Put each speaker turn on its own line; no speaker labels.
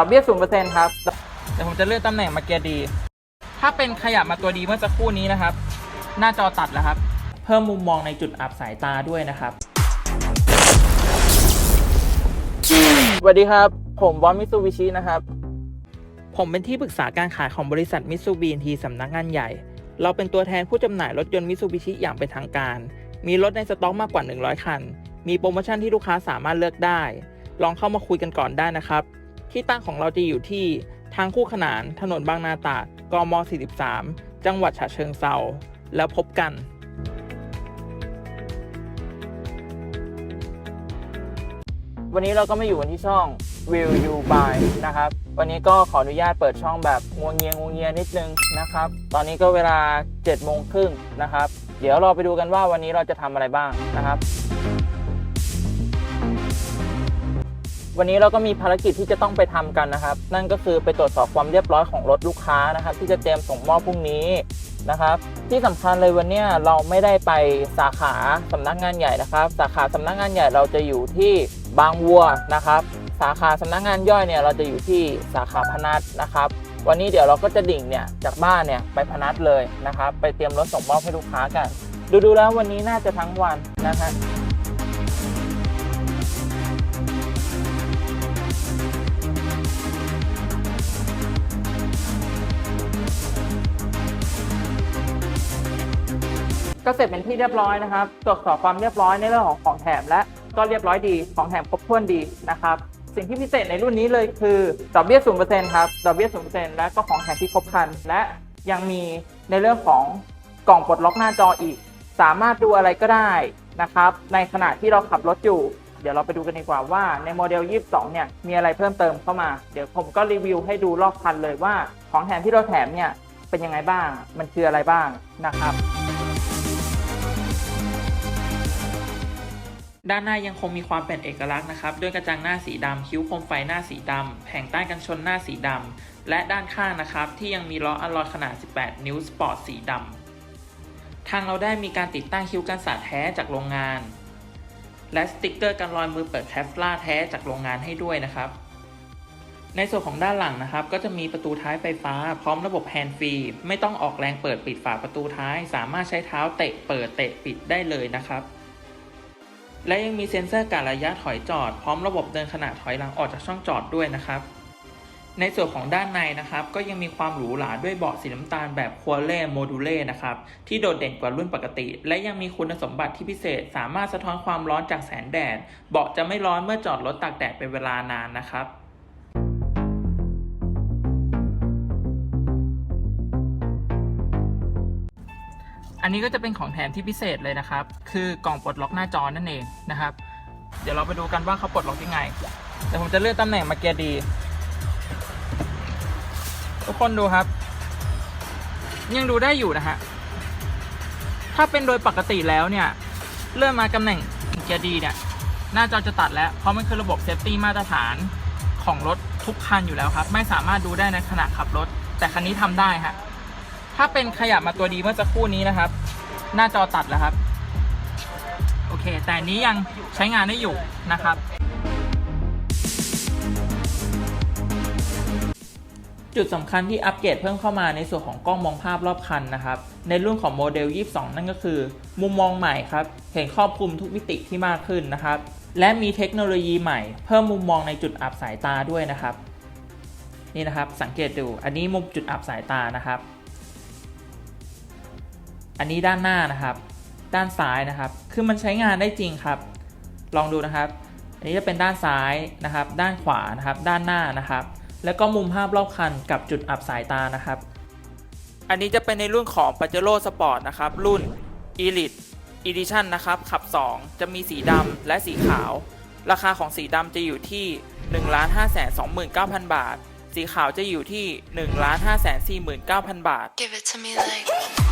ดอกเบี้ยศูนย์เปอร์เซ็นต์ครับเดี๋ยวผมจะเลื่อนตำแหน่งมาเกียร์ดี ถ้าเป็นขยับมาตัวดีเมื่อสักครู่นี้นะครับ หน้าจอตัดแล้วครับ เพิ่มมุมมองในจุดอับสายตาด้วยนะครับ สวัสดีครับ ผมบอสมิซูบิชินะครับ ผมเป็นที่ปรึกษาการขายของบริษัทมิตซูบินทีสำนักงานใหญ่ เราเป็นตัวแทนผู้จำหน่ายรถยนต์มิตซูบิชิอย่างเป็นทางการ มีรถในสต็อกมากกว่า 100 คัน มีโปรโมชั่นที่ลูกค้าสามารถเลือกได้ ลองเข้ามาคุยกันก่อนได้นะครับ ที่ตั้งของเราจะอยู่ที่ทางคู่ขนานถนนบางนาตราดกม 43 จังหวัดฉะเชิงเซาแล้วพบกันวันนี้เราก็มาอยู่กันที่ช่อง Will You Buy นะครับ วันนี้ก็ขออนุญาตเปิดช่องแบบงวงเงียงวงเงียนิดนึงนะครับ ตอนนี้ก็เวลา7โมงครึ่งนะครับ เดี๋ยวเราไปดูกันว่าวันนี้เราจะทำอะไรบ้างนะครับ วันนี้เราก็มีภารกิจที่จะต้องไปทำกันนะครับ นั่นก็คือไปตรวจสอบความเรียบร้อยของรถลูกค้านะครับ ที่จะเตรียมส่งมอบพรุ่งนี้นะครับ ที่สำคัญเลยวันนี้เราไม่ได้ไปสาขาสำนักงานใหญ่นะครับ สาขาสำนักงานใหญ่เราจะอยู่ที่บางวัวนะครับ สาขาสำนักงานย่อยเนี่ยเราจะอยู่ที่สาขาพนัสนะครับ วันนี้เดี๋ยวเราก็จะดิ่งเนี่ยจากบ้านเนี่ยไปพนัสเลยนะครับ ไปเตรียมรถส่งมอบให้ลูกค้ากัน ดูๆแล้ววันนี้น่าจะทั้งวันนะฮะ ก็เสร็จเป็นที่เรียบร้อยนะครับ ตรวจสอบความเรียบร้อยในเรื่องของของแถมและก็เรียบร้อยดีของแถมครบถ้วนดีนะครับสิ่งที่พิเศษในรุ่นนี้เลยคือดอกเบี้ยศูนเปอร์เซ็นต์ครับดอกเบี้ยศูนเปอร์เซ็นต์และก็ของแถมที่ครบครัน และยังมีในเรื่องของกล่องปลดล็อกหน้าจออีก สามารถดูอะไรก็ได้นะครับในขณะที่เราขับรถอยู่ เดี๋ยวเราไปดูกันดีกว่าว่าในโมเดล 22 เนี่ยมีอะไรเพิ่มเติมเข้ามา เดี๋ยวผมก็รีวิวให้ดูรอบคันเลยว่าของแถมที่เราแถมเนี่ยเป็นยังไงบ้าง มันคืออะไรบ้างนะครับ ด้านหน้ายังคงมีความเป็นเอกลักษณ์นะครับ ด้วยกระจังหน้าสีดำคิ้วโคมไฟหน้าสีดำแผงใต้กันชนหน้าสีดำและด้านข้างนะครับ ที่ยังมีล้ออะลอยขนาด 18 นิ้วสปอร์ตสีดำทางเราได้มีการติดตั้งคิ้วกันสาดแท้จากโรงงาน และสติกเกอร์กันรอยมือเปิดแคฟลาแท้จากโรงงานให้ด้วยนะครับในส่วนของด้านหลังนะครับ ก็จะมีประตูท้ายไฟฟ้า พร้อมระบบแฮนด์ฟรีไม่ต้องออกแรงเปิดปิดฝาประตูท้าย สามารถใช้เท้าเตะเปิดเตะปิดได้เลยนะครับ และยังมีเซ็นเซอร์การระยะถอยจอด พร้อมระบบเดินขณะถอยหลังออกจากช่องจอดด้วยนะครับ ในส่วนของด้านในนะครับ ก็ยังมีความหรูหราด้วยเบาะสีน้ำตาลแบบคัวเล่โมดูเล่นะครับ ที่โดดเด่นกว่ารุ่นปกติ และยังมีคุณสมบัติที่พิเศษ สามารถสะท้อนความร้อนจากแสงแดด เบาะจะไม่ร้อนเมื่อจอดรถตากแดดเป็นเวลานานนะครับ นนี้ก็จะเป็นของแถมที่พิเศษเลยนะครับ คือกล่องปลดล็อกหน้าจอนั่นเองนะครับ เดี๋ยวเราไปดูกันว่าเขาปลดล็อกยังไงเดี๋ยวผมจะเลื่อนตำแหน่งมาเกียร์ดี ทุกคนดูครับ ยังดูได้อยู่นะฮะ ถ้าเป็นโดยปกติแล้วเนี่ย เลื่อนมาตำแหน่งเกียร์ดีเนี่ย หน้าจอจะตัดแล้ว เพราะมันคือระบบเซฟตี้มาตรฐานของรถทุกคันอยู่แล้วครับ ไม่สามารถดูได้ในขณะขับรถ แต่คันนี้ทำได้ฮะ ถ้าเป็นขยับมาตัวดีเมื่อสักครู่นี้นะครับ หน้าจอตัดแล้วครับ โอเค แต่นนี้ยังใช้งานได้อยู่นะครับ จุดสำคัญที่อัปเกรดเพิ่มเข้ามาในส่วนของกล้องมองภาพรอบคันนะครับ ในรุ่นของโมเดล 22 นั่นก็คือ มุมมองใหม่ครับ เห็นครอบคลุมทุกมิติที่มากขึ้นนะครับ และมีเทคโนโลยีใหม่ เพิ่มมุมมองในจุดอับสายตาด้วยนะครับ นี่นะครับสังเกตดู อันนี้มุมจุดอับสายตานะครับ อันนี้ด้านหน้านะครับ ด้านซ้ายนะครับ คือมันใช้งานได้จริงครับ ลองดูนะครับ อันนี้จะเป็นด้านซ้ายนะครับ ด้านขวานะครับ ด้านหน้านะครับ แล้วก็มุมภาพรอบคันกับจุดอับสายตานะครับ อันนี้จะเป็นในรุ่นของ Pajero Sport นะครับ รุ่น Elite Edition นะครับขับ 2 จะมีสีดำและสีขาว ราคาของสีดำจะอยู่ที่ 1 5 2 9 0 0 0 บาท สีขาวจะอยู่ที่ 1 5 4 9 0 0 0 บาท
Give it to me like